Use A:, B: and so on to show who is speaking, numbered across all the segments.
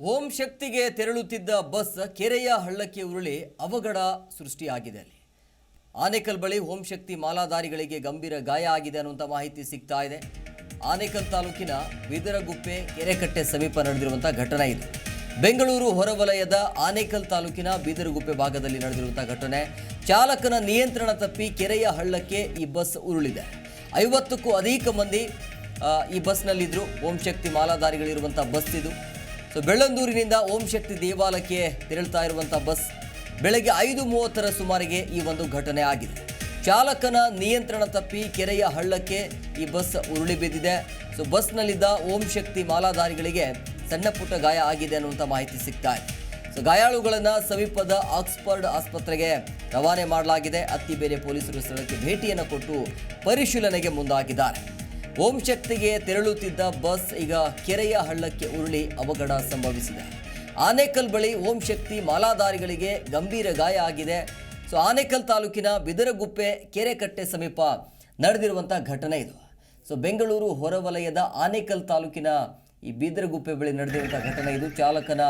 A: ಓಂ ಶಕ್ತಿಗೆ ತೆರಳುತ್ತಿದ್ದ ಬಸ್ ಕೆರೆಯ ಹಳ್ಳಕ್ಕೆ ಉರುಳಿ ಅವಘಡ ಸೃಷ್ಟಿಯಾಗಿದೆ ಅಲ್ಲಿ. ಆನೇಕಲ್ ಬಳಿ ಓಂ ಶಕ್ತಿ ಮಾಲಾಧಾರಿಗಳಿಗೆ ಗಂಭೀರ ಗಾಯ ಆಗಿದೆ ಅನ್ನುವಂಥ ಮಾಹಿತಿ ಸಿಗ್ತಾ ಇದೆ. ಆನೇಕಲ್ ತಾಲೂಕಿನ ಬಿದರಗುಪ್ಪೆ ಕೆರೆಕಟ್ಟೆ ಸಮೀಪ ನಡೆದಿರುವಂಥ ಘಟನೆ ಇದು. ಬೆಂಗಳೂರು ಹೊರವಲಯದ ಆನೇಕಲ್ ತಾಲೂಕಿನ ಬೀದರಗುಪ್ಪೆ ಭಾಗದಲ್ಲಿ ನಡೆದಿರುವಂಥ ಘಟನೆ. ಚಾಲಕನ ನಿಯಂತ್ರಣ ತಪ್ಪಿ ಕೆರೆಯ ಹಳ್ಳಕ್ಕೆ ಈ ಬಸ್ ಉರುಳಿದೆ. ಐವತ್ತಕ್ಕೂ ಅಧಿಕ ಮಂದಿ ಈ ಬಸ್ನಲ್ಲಿದ್ದರು ಓಂ ಶಕ್ತಿ ಮಾಲಾಧಾರಿಗಳಿರುವಂಥ ಬಸ್ ಇದು. ಸೊ ಬೆಳ್ಳಂದೂರಿನಿಂದ ಓಂ ಶಕ್ತಿ ದೇವಾಲಯಕ್ಕೆ ತೆರಳುತ್ತಾ ಇರುವಂಥ ಬಸ್ ಬೆಳಗ್ಗೆ ಐದು ಮೂವತ್ತರ ಸುಮಾರಿಗೆ ಈ ಒಂದು ಘಟನೆ ಆಗಿದೆ. ಚಾಲಕನ ನಿಯಂತ್ರಣ ತಪ್ಪಿ ಕೆರೆಯ ಹಳ್ಳಕ್ಕೆ ಈ ಬಸ್ ಉರುಳಿ ಬಿದ್ದಿದೆ. ಸೊ ಬಸ್ನಲ್ಲಿದ್ದ ಓಂ ಶಕ್ತಿ ಮಾಲಾಧಾರಿಗಳಿಗೆ ಸಣ್ಣ ಪುಟ್ಟ ಗಾಯ ಆಗಿದೆ ಅನ್ನುವಂಥ ಮಾಹಿತಿ ಸಿಗ್ತಾ ಇದೆ. ಸೊ ಗಾಯಾಳುಗಳನ್ನು ಸಮೀಪದ ಆಕ್ಸ್ಫರ್ಡ್ ಆಸ್ಪತ್ರೆಗೆ ರವಾನೆ ಮಾಡಲಾಗಿದೆ. ಅತ್ತಿಬೇರೆ ಪೊಲೀಸರು ಸ್ಥಳಕ್ಕೆ ಭೇಟಿಯನ್ನು ಕೊಟ್ಟು ಪರಿಶೀಲನೆಗೆ ಮುಂದಾಗಿದ್ದಾರೆ. ಓಂ ಶಕ್ತಿಗೆ ತೆರಳುತ್ತಿದ್ದ ಬಸ್ ಈಗ ಕೆರೆಯ ಹಳ್ಳಕ್ಕೆ ಉರುಳಿ ಅವಘಡ ಸಂಭವಿಸಿದೆ. ಆನೇಕಲ್ ಬಳಿ ಓಂ ಶಕ್ತಿ ಮಾಲಾಧಾರಿಗಳಿಗೆ ಗಂಭೀರ ಗಾಯ ಆಗಿದೆ. ಸೊ, ಆನೇಕಲ್ ತಾಲೂಕಿನ ಬಿದರಗುಪ್ಪೆ ಕೆರೆಕಟ್ಟೆ ಸಮೀಪ ನಡೆದಿರುವಂಥ ಘಟನೆ ಇದು. ಸೊ, ಬೆಂಗಳೂರು ಹೊರವಲಯದ ಆನೇಕಲ್ ತಾಲೂಕಿನ ಈ ಬೀದರಗುಪ್ಪೆ ಬಳಿ ನಡೆದಿರುವಂಥ ಘಟನೆ ಇದು. ಚಾಲಕನ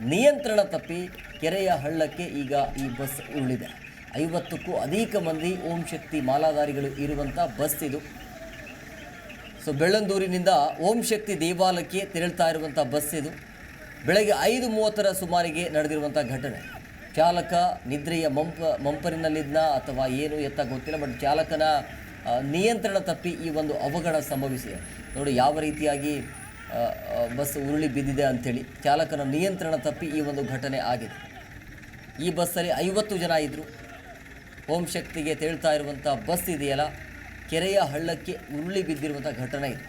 A: ನಿಯಂತ್ರಣ ತಪ್ಪಿ ಕೆರೆಯ ಹಳ್ಳಕ್ಕೆ ಈಗ ಈ ಬಸ್ ಉರುಳಿದೆ. ಐವತ್ತಕ್ಕೂ ಅಧಿಕ ಮಂದಿ ಓಂ ಶಕ್ತಿ ಮಾಲಾಧಾರಿಗಳು ಇರುವಂಥ ಬಸ್ ಇದು. ಸೊ ಬೆಳ್ಳಂದೂರಿನಿಂದ ಓಂ ಶಕ್ತಿ ದೇವಾಲಯಕ್ಕೆ ತೆರಳ್ತಾ ಇರುವಂಥ ಬಸ್ ಇದು. ಬೆಳಗ್ಗೆ ಐದು ಮೂವತ್ತರ ಸುಮಾರಿಗೆ ನಡೆದಿರುವಂಥ ಘಟನೆ. ಚಾಲಕ ನಿದ್ರೆಯ ಮಂಪ, ಮಂಪರಿನಲ್ಲಿದ್ದ ಅಥವಾ ಏನು ಎತ್ತ ಗೊತ್ತಿಲ್ಲ, ಬಟ್ ಚಾಲಕನ ನಿಯಂತ್ರಣ ತಪ್ಪಿ ಈ ಒಂದು ಅವಘಡ ಸಂಭವಿಸಿದೆ. ನೋಡಿ, ಯಾವ ರೀತಿಯಾಗಿ ಬಸ್ ಉರುಳಿ ಬಿದ್ದಿದೆ ಅಂಥೇಳಿ ಚಾಲಕನ ನಿಯಂತ್ರಣ ತಪ್ಪಿ ಈ ಒಂದು ಘಟನೆ ಆಗಿದೆ. ಈ ಬಸ್ಸಲ್ಲಿ ಐವತ್ತು ಜನ ಇದ್ದರು ಓಂ ಶಕ್ತಿಗೆ ತೇಳ್ತಾ ಇರುವಂಥ ಬಸ್ ಇದೆಯಲ್ಲ ಕೆರೆಯ ಹಳ್ಳಕ್ಕೆ ಉರುಳಿ ಬಿದ್ದಿರುವಂಥ ಘಟನೆ ಇದು.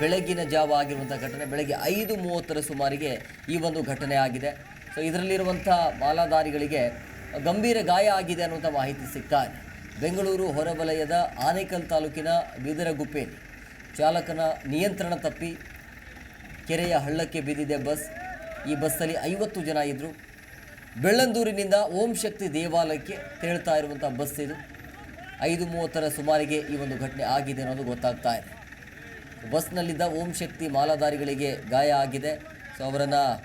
A: ಬೆಳಗಿನ ಜಾವ ಆಗಿರುವಂಥ ಘಟನೆ. ಬೆಳಗ್ಗೆ ಐದು ಮೂವತ್ತರ ಸುಮಾರಿಗೆ ಈ ಒಂದು ಘಟನೆ ಆಗಿದೆ. ಸೊ ಇದರಲ್ಲಿರುವಂಥ ಮಾಲಾಧಾರಿಗಳಿಗೆ ಗಂಭೀರ ಗಾಯ ಆಗಿದೆ ಅನ್ನುವಂಥ ಮಾಹಿತಿ ಸಿಗ್ತಾ ಬೆಂಗಳೂರು ಹೊರವಲಯದ ಆನೇಕಲ್ ತಾಲೂಕಿನ ಬಿದರಗುಪ್ಪೆಯಲ್ಲಿ ಚಾಲಕನ ನಿಯಂತ್ರಣ ತಪ್ಪಿ ಕೆರೆಯ ಹಳ್ಳಕ್ಕೆ ಬಿದ್ದಿದೆ ಬಸ್. ಈ ಬಸ್ಸಲ್ಲಿ ಐವತ್ತು ಜನ ಇದ್ದರು ಬೆಳ್ಳಂದೂರಿನಿಂದ ಓಂ ಶಕ್ತಿ ದೇವಾಲಯಕ್ಕೆ ತೆರಳ್ತಾ ಇರುವಂಥ ಬಸ್ ಇದು. ಐದು ಮೂವತ್ತರ ಸುಮಾರಿಗೆ ಈ ಒಂದು ಘಟನೆ ಆಗಿದೆ ಅನ್ನೋದು ಗೊತ್ತಾಗ್ತಾ ಇದೆ. ಬಸ್ನಲ್ಲಿದ್ದ ಓಂ ಶಕ್ತಿ ಮಾಲಾಧಾರಿಗಳಿಗೆ ಗಾಯ ಆಗಿದೆ. ಸೊ, ಅವರನ್ನು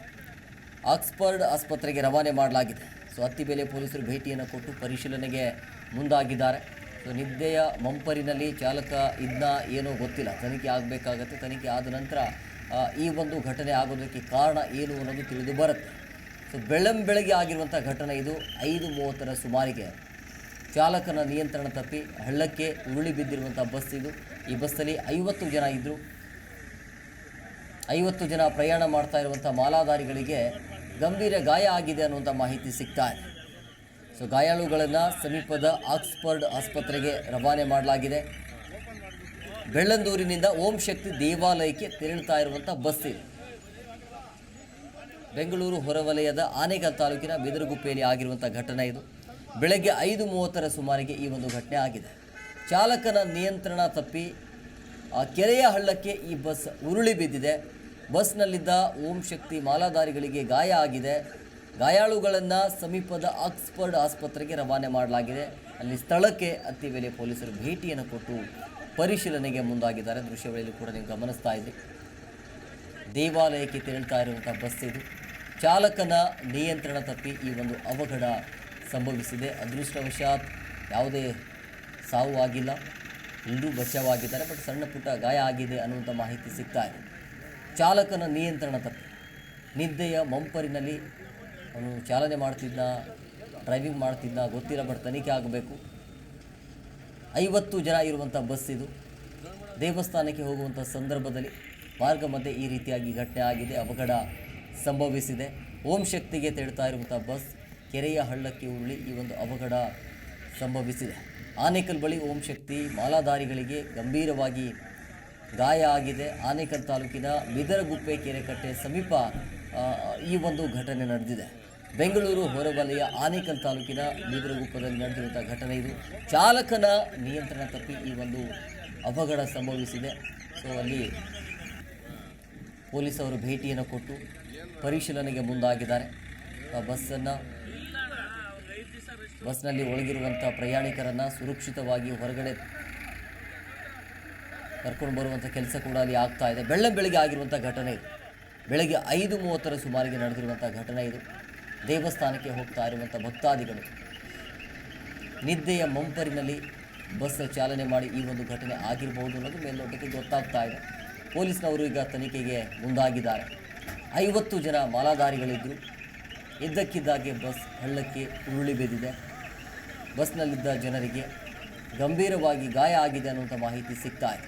A: ಆಕ್ಸ್ಫರ್ಡ್ ಆಸ್ಪತ್ರೆಗೆ ರವಾನೆ ಮಾಡಲಾಗಿದೆ. ಸೊ ಅತ್ತಿಬೇಲೆ ಪೊಲೀಸರು ಭೇಟಿಯನ್ನು ಕೊಟ್ಟು ಪರಿಶೀಲನೆಗೆ ಮುಂದಾಗಿದ್ದಾರೆ. ಸೊ, ನಿದ್ದೆಯ ಮಂಪರಿನಲ್ಲಿ ಚಾಲಕ ಇದನ್ನ ಏನೋ ಗೊತ್ತಿಲ್ಲ. ತನಿಖೆ ಆಗಬೇಕಾಗತ್ತೆ. ತನಿಖೆ ಆದ ನಂತರ ಈ ಒಂದು ಘಟನೆ ಆಗೋದಕ್ಕೆ ಕಾರಣ ಏನು ಅನ್ನೋದು ತಿಳಿದು ಬರುತ್ತೆ. ಸೊ, ಬೆಳ್ಳಂ ಬೆಳಗ್ಗೆ ಆಗಿರುವಂಥ ಘಟನೆ ಇದು. ಐದು ಮೂವತ್ತರ ಸುಮಾರಿಗೆ ಚಾಲಕನ ನಿಯಂತ್ರಣ ತಪ್ಪಿ ಹಳ್ಳಕ್ಕೆ ಉರುಳಿ ಬಿದ್ದಿರುವಂಥ ಬಸ್ ಇದು. ಈ ಬಸ್ಸಲ್ಲಿ ಐವತ್ತು ಜನ ಇದ್ದರು ಐವತ್ತು ಜನ ಪ್ರಯಾಣ ಮಾಡ್ತಾ ಇರುವಂಥ ಮಾಲಾಧಾರಿಗಳಿಗೆ ಗಂಭೀರ ಗಾಯ ಆಗಿದೆ ಅನ್ನುವಂಥ ಮಾಹಿತಿ ಸಿಗ್ತಾ ಇದೆ. ಸೊ ಗಾಯಾಳುಗಳನ್ನು ಸಮೀಪದ ಆಕ್ಸ್ಫರ್ಡ್ ಆಸ್ಪತ್ರೆಗೆ ರವಾನೆ ಮಾಡಲಾಗಿದೆ. ಬೆಳ್ಳಂದೂರಿನಿಂದ ಓಂ ಶಕ್ತಿ ದೇವಾಲಯಕ್ಕೆ ತೆರಳುತ್ತಾ ಇರುವಂಥ ಬಸ್ ಇದು. ಬೆಂಗಳೂರು ಹೊರವಲಯದ ಆನೇಕಲ್ ತಾಲೂಕಿನ ಬಿದರಗುಪ್ಪೆಯಲ್ಲಿ ಆಗಿರುವಂಥ ಘಟನೆ ಇದು. ಬೆಳಗ್ಗೆ ಐದು ಮೂವತ್ತರ ಸುಮಾರಿಗೆ ಈ ಒಂದು ಘಟನೆ ಆಗಿದೆ. ಚಾಲಕನ ನಿಯಂತ್ರಣ ತಪ್ಪಿ, ಆ ಕೆರೆಯ ಹಳ್ಳಕ್ಕೆ ಈ ಬಸ್ ಉರುಳಿ ಬಿದ್ದಿದೆ. ಬಸ್ನಲ್ಲಿದ್ದ ಓಂ ಶಕ್ತಿ ಮಾಲಾಧಾರಿಗಳಿಗೆ ಗಾಯ ಆಗಿದೆ. ಗಾಯಾಳುಗಳನ್ನು ಸಮೀಪದ ಆಕ್ಸ್ಫರ್ಡ್ ಆಸ್ಪತ್ರೆಗೆ ರವಾನೆ ಮಾಡಲಾಗಿದೆ. ಅಲ್ಲಿ ಸ್ಥಳಕ್ಕೆ ಅತ್ತಿ ವೇಳೆ ಪೊಲೀಸರು ಭೇಟಿಯನ್ನು ಕೊಟ್ಟು ಪರಿಶೀಲನೆಗೆ ಮುಂದಾಗಿದ್ದಾರೆ. ದೃಶ್ಯಗಳಲ್ಲಿ ಕೂಡ ನೀವು ಗಮನಿಸ್ತಾ ಇದೆ ದೇವಾಲಯಕ್ಕೆ ತೆರಳ್ತಾ ಇರುವಂಥ ಬಸ್ ಇದು. ಚಾಲಕನ ನಿಯಂತ್ರಣ ತಪ್ಪಿ ಈ ಒಂದು ಅವಘಡ ಸಂಭವಿಸಿದೆ. ಅದೃಷ್ಟವಶಾತ್ ಯಾವುದೇ ಸಾವು ಆಗಿಲ್ಲ. ಎಲ್ಲರೂ ಬಚಾವಾಗಿದ್ದಾರೆ ಬಟ್ ಸಣ್ಣ ಪುಟ್ಟ ಗಾಯ ಆಗಿದೆ ಅನ್ನುವಂಥ ಮಾಹಿತಿ ಸಿಗ್ತಾ ಇದೆ. ಚಾಲಕನ ನಿಯಂತ್ರಣ ತಪ್ಪು. ನಿದ್ದೆಯ ಮಂಪರಿನಲ್ಲಿ ಅವನು ಚಾಲನೆ ಮಾಡ್ತಿದ್ದ ಡ್ರೈವಿಂಗ್ ಮಾಡ್ತಿದ್ದ ಗೊತ್ತಿರೋ ಬಟ್ ತನಿಖೆ ಆಗಬೇಕು. ಐವತ್ತು ಜನ ಇರುವಂಥ ಬಸ್ ಇದು. ದೇವಸ್ಥಾನಕ್ಕೆ ಹೋಗುವಂಥ ಸಂದರ್ಭದಲ್ಲಿ ಮಾರ್ಗ ಮಧ್ಯೆ ಈ ರೀತಿಯಾಗಿ ಘಟನೆ ಆಗಿದೆ, ಅವಘಡ ಸಂಭವಿಸಿದೆ. ಓಂ ಶಕ್ತಿಗೆ ತೆಡ್ತಾ ಇರುವಂಥ ಬಸ್ ಕೆರೆಯ ಹಳ್ಳಕ್ಕೆ ಉರುಳಿ ಈ ಒಂದು ಅವಘಡ ಸಂಭವಿಸಿದೆ. ಆನೇಕಲ್ ಬಳಿ ಓಂ ಶಕ್ತಿ ಮಾಲಾಧಾರಿಗಳಿಗೆ ಗಂಭೀರವಾಗಿ ಗಾಯ ಆಗಿದೆ. ಆನೇಕಲ್ ತಾಲೂಕಿನ ಬಿದರಗುಪ್ಪೆ ಕೆರೆಕಟ್ಟೆ ಸಮೀಪ ಈ ಒಂದು ಘಟನೆ ನಡೆದಿದೆ. ಬೆಂಗಳೂರು ಹೊರವಲಯ ಆನೇಕಲ್ ತಾಲೂಕಿನ ಬಿದರಗುಪ್ಪದಲ್ಲಿ ನಡೆದಿರುವಂಥ ಘಟನೆ ಇದು. ಚಾಲಕನ ನಿಯಂತ್ರಣ ತಪ್ಪಿ ಈ ಒಂದು ಅವಘಡ ಸಂಭವಿಸಿದೆ. ಸೊ ಅಲ್ಲಿ ಪೊಲೀಸವರು ಭೇಟಿಯನ್ನು ಕೊಟ್ಟು ಪರಿಶೀಲನೆಗೆ ಮುಂದಾಗಿದ್ದಾರೆ. ಬಸ್ಸನ್ನು ಬಸ್ನಲ್ಲಿ ಒಳಗಿರುವಂಥ ಪ್ರಯಾಣಿಕರನ್ನು ಸುರಕ್ಷಿತವಾಗಿ ಹೊರಗಡೆ ಕರ್ಕೊಂಡು ಬರುವಂಥ ಕೆಲಸ ಕೂಡ ಅಲ್ಲಿ ಆಗ್ತಾ ಇದೆ. ಬೆಳ್ಳ ಬೆಳಗ್ಗೆ ಆಗಿರುವಂಥ ಘಟನೆ ಇದು. ಬೆಳಗ್ಗೆ ಐದು ಮೂವತ್ತರ ಸುಮಾರಿಗೆ ನಡೆದಿರುವಂಥ ಘಟನೆ ಇದು. ದೇವಸ್ಥಾನಕ್ಕೆ ಹೋಗ್ತಾ ಇರುವಂಥ ಭಕ್ತಾದಿಗಳು. ನಿದ್ದೆಯ ಮಂಪರಿನಲ್ಲಿ ಬಸ್ ಚಾಲನೆ ಮಾಡಿ ಈ ಒಂದು ಘಟನೆ ಆಗಿರಬಹುದು ಅನ್ನೋದು ಮೇಲ್ನೋಟಕ್ಕೆ ಗೊತ್ತಾಗ್ತಾ ಇದೆ. ಪೊಲೀಸ್ನವರು ಈಗ ತನಿಖೆಗೆ ಮುಂದಾಗಿದ್ದಾರೆ. ಐವತ್ತು ಜನ ಮಾಲಾಧಾರಿಗಳಿದ್ದರು ಇದ್ದಕ್ಕಿದ್ದಾಗೆ ಬಸ್ ಹಳ್ಳಕ್ಕೆ ಉರುಳಿ ಬಿದ್ದಿದೆ. ಬಸ್ನಲ್ಲಿದ್ದ ಜನರಿಗೆ ಗಂಭೀರವಾಗಿ ಗಾಯ ಆಗಿದೆ ಅನ್ನುವಂಥ ಮಾಹಿತಿ ಸಿಗ್ತಾ ಇದೆ.